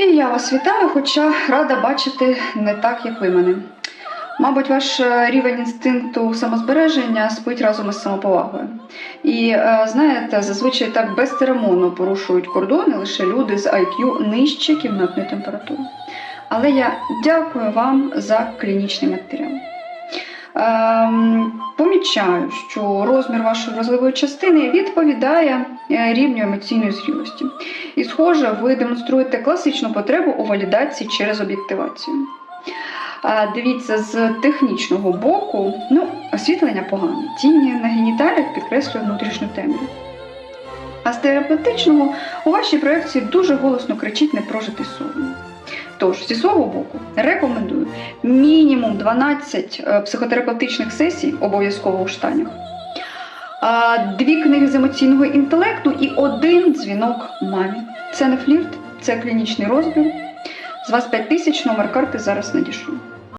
І я вас вітаю, хоча рада бачити не так, як ви мене. Мабуть, ваш е, рівень інстинкту самозбереження спить разом із самоповагою. І е, знаєте, зазвичай так безцеремонно порушують кордони лише люди з IQ нижче кімнатної температури. Але я дякую вам за клінічний матеріал. Ем, помічаю, що розмір вашої вразливої частини відповідає е, рівню емоційної зрілості. І, схоже, ви демонструєте класичну потребу у валідації через об'єктивацію. Дивіться, з технічного боку, ну, освітлення погане, тіні на геніталіях підкреслює внутрішню темряву. А з терапевтичного у вашій проєкції дуже голосно кричить непрожитий сон. Тож, зі свого боку, рекомендую мінімум 12 е, психотерапевтичних сесій, обов'язково у штанях, дві книги з емоційного інтелекту і дзвінок мамі. Це не флірт, це клінічний розбір. З вас 5 тисяч, номер карти зараз надішлю.